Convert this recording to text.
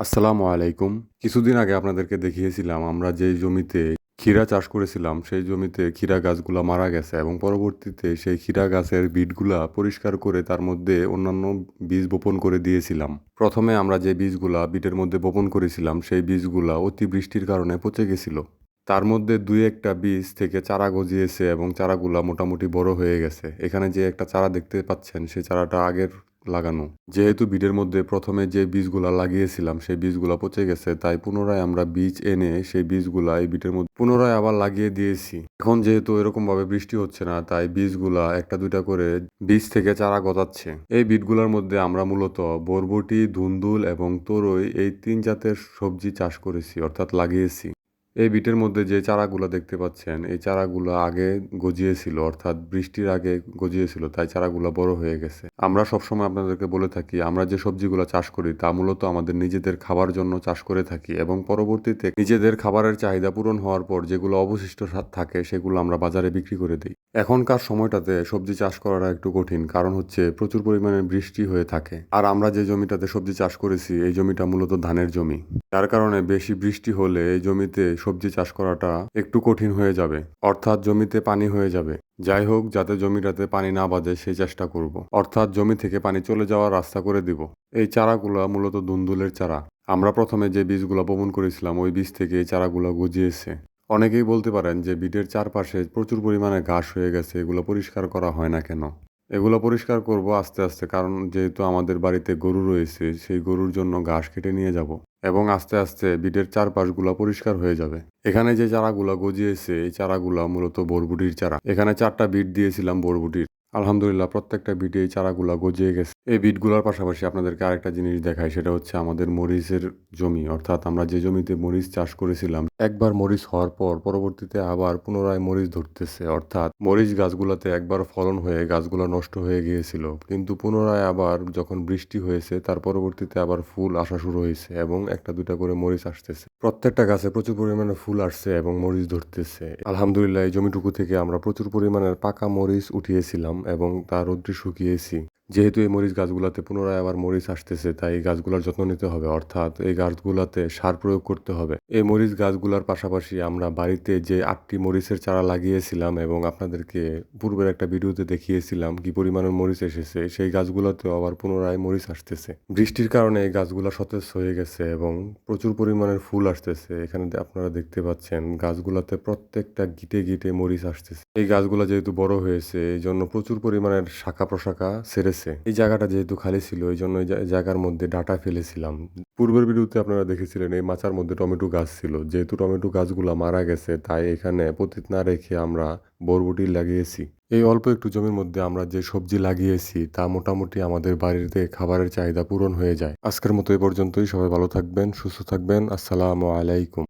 আসসালামু আলাইকুম। কিছুদিন আগে আপনাদেরকে দেখিয়েছিলাম, আমরা যেই জমিতে ক্ষীরা চাষ করেছিলাম, সেই জমিতে ক্ষীরা গাছগুলা মারা গেছে এবং পরবর্তীতে সেই ক্ষীরা গাছের বিটগুলা পরিষ্কার করে তার মধ্যে অন্যান্য বীজ বপন করে দিয়েছিলাম। প্রথমে আমরা যে বীজগুলা বিটের মধ্যে বপন করেছিলাম, সেই বীজগুলা অতিবৃষ্টির কারণে পচে গেছিল। তার মধ্যে দুই একটা বীজ থেকে চারা গজিয়েছে এবং চারাগুলা মোটামুটি বড় হয়ে গেছে। এখানে যে একটা চারা দেখতে পাচ্ছেন সেই চারাটা আগের লাগানো। যেহেতু বিডের মধ্যে প্রথমে যে বীজগুলা লাগিয়েছিলাম, সেই বীজগুলা পচে গেছে, তাই পুনরায় আমরা বীজ এনে সেই বীজগুলা এই বিটের মধ্যে পুনরায় আবার লাগিয়ে দিয়েছি। এখন যেহেতু এরকম ভাবে বৃষ্টি হচ্ছে না, তাই বীজগুলা একটা দুইটা করে বীজ থেকে চারা গজাচ্ছে। এই বিটগুলোর মধ্যে আমরা মূলত বরবটি, ধুন্দুল এবং তরই এই তিন জাতের সবজি চাষ করেছি, অর্থাৎ লাগিয়েছি। এই বিটের মধ্যে যে চারাগুলো দেখতে পাচ্ছেন, এই চারাগুলো আগে গজিয়েছিল, অর্থাৎ বৃষ্টির আগে গজিয়েছিল, তাই চারাগুলো বড় হয়ে গেছে। আমরা সবসময় আপনাদেরকে বলে থাকি, আমরা যে সবজিগুলো চাষ করি, তা মূলত আমাদের নিজেদের খাবার জন্য চাষ করে থাকি এবং পরবর্তীতে নিজেদের খাবারের চাহিদা পূরণ হওয়ার পর যেগুলো অবশিষ্ট থাকে, সেগুলো আমরা বাজারে বিক্রি করে দিই। এখনকার সময়টাতে সবজি চাষ করাটা একটু কঠিন, কারণ হচ্ছে প্রচুর পরিমাণে বৃষ্টি হয়ে থাকে। আর আমরা যে জমিটাতে সবজি চাষ করেছি, এই জমিটা মূলত ধানের জমি। যার কারণে বেশি বৃষ্টি হলে এই জমিতে সবজি চাষ করাটা একটু কঠিন হয়ে যাবে। অর্থাৎ জমিতে পানি হয়ে যাবে। যাই হোক, যাতে জমিটাতে পানি না বাজে সেই চেষ্টা করব। অর্থাৎ জমি থেকে পানি চলে যাওয়ার রাস্তা করে দিব। এই চারাগুলো মূলত দুন্দুলের চারা। আমরা প্রথমে যে বীজগুলো বপন করেছিলাম, ওই বীজ থেকে এই চারাগুলো গজিয়েছে। অনেকেই বলতে পারেন যে বিটের চারপাশে প্রচুর পরিমাণে ঘাস হয়ে গেছে, এগুলো পরিষ্কার করা হয় না কেন? এগুলো পরিষ্কার করব আস্তে আস্তে, কারণ যেহেতু আমাদের বাড়িতে গরু রয়েছে, সেই গরুর জন্য ঘাস কেটে নিয়ে যাব এবং আস্তে আস্তে বিটের চারপাশগুলো পরিষ্কার হয়ে যাবে। এখানে যে চারাগুলো গজিয়েছে, এই চারাগুলো মূলত বরবুটির চারা। এখানে চারটা বিট দিয়েছিলাম বরবুটির। আলহামদুলিল্লাহ, প্রত্যেকটা বিটে এই চারাগুলো গজিয়ে গেছে। এই বিটগুলোর পাশাপাশি আপনাদেরকে আরেকটা জিনিস দেখাই, সেটা হচ্ছে আমাদের মরিচের জমি। অর্থাৎ আমরা যে জমিতে মরিচ চাষ করেছিলাম, একবার মরিচ হওয়ার পর পরবর্তীতে আবার পুনরায় মরিচ ধরতেছে। অর্থাৎ মরিচ গাছগুলোতে একবার ফলন হয়ে গাছগুলো নষ্ট হয়ে গিয়েছিল। কিন্তু পুনরায় আবার যখন বৃষ্টি হয়েছে, তার পরবর্তীতে আবার ফুল আসা শুরু হয়েছে এবং একটা দুটা করে মরিচ আসতেছে। প্রত্যেকটা গাছে প্রচুর পরিমাণে ফুল আসছে এবং মরিচ ধরতেছে। আলহামদুলিল্লাহ, এই জমিটুকু থেকে আমরা প্রচুর পরিমাণের পাকা মরিচ উঠিয়েছিলাম এবং তা রৌদ্রে শুকিয়েছি। যেহেতু এই মরিচ গাছগুলোতে পুনরায় আবার মরিচ আসতেছে, তাই এই গাছগুলোর যত্ন নিতে হবে। অর্থাৎ এই গাছগুলোতে সার প্রয়োগ করতে হবে। এই মরিচ গাছগুলোর পাশাপাশি আমরা বাড়িতে যে আটটি মরিচের চারা লাগিয়েছিলাম এবং আপনাদেরকে পূর্বের একটা ভিডিওতে দেখিয়েছিলাম কি পরিমাণের মরিচ এসেছে, সেই গাছগুলোতেও আবার পুনরায় মরিচ আসতেছে। বৃষ্টির কারণে এই গাছগুলো সতেজ হয়ে গেছে এবং প্রচুর পরিমাণের ফুল আসতেছে। এখানে আপনারা দেখতে পাচ্ছেন গাছগুলোতে প্রত্যেকটা গিটে গিটে মরিচ আসতেছে। এই গাছগুলো যেহেতু বড় হয়েছে এই জন্য প্রচুর পরিমাণের শাখা প্রশাখা সেরেছে এই জায়গাটা যেহেতু খালি ছিল, এই জন্য জায়গার মধ্যে ডাটা ফেলেছিলাম। পূর্বের ভিডিওতে আপনারা দেখেছিলেন, এই মাচার মধ্যে টমেটো গাছ ছিল। যেহেতু টমেটো গাছগুলো মারা গেছে, তাই এখানে পতিত না রেখে আমরা বরবটি লাগিয়েছি। এই অল্প একটু জমির মধ্যে আমরা যে সবজি লাগিয়েছি, তা মোটামুটি আমাদের বাড়িতে খাবারের চাহিদা পূরণ হয়ে যায়। আজকের মতো এই পর্যন্তই। সবাই ভালো থাকবেন, সুস্থ থাকবেন। আসসালামু আলাইকুম।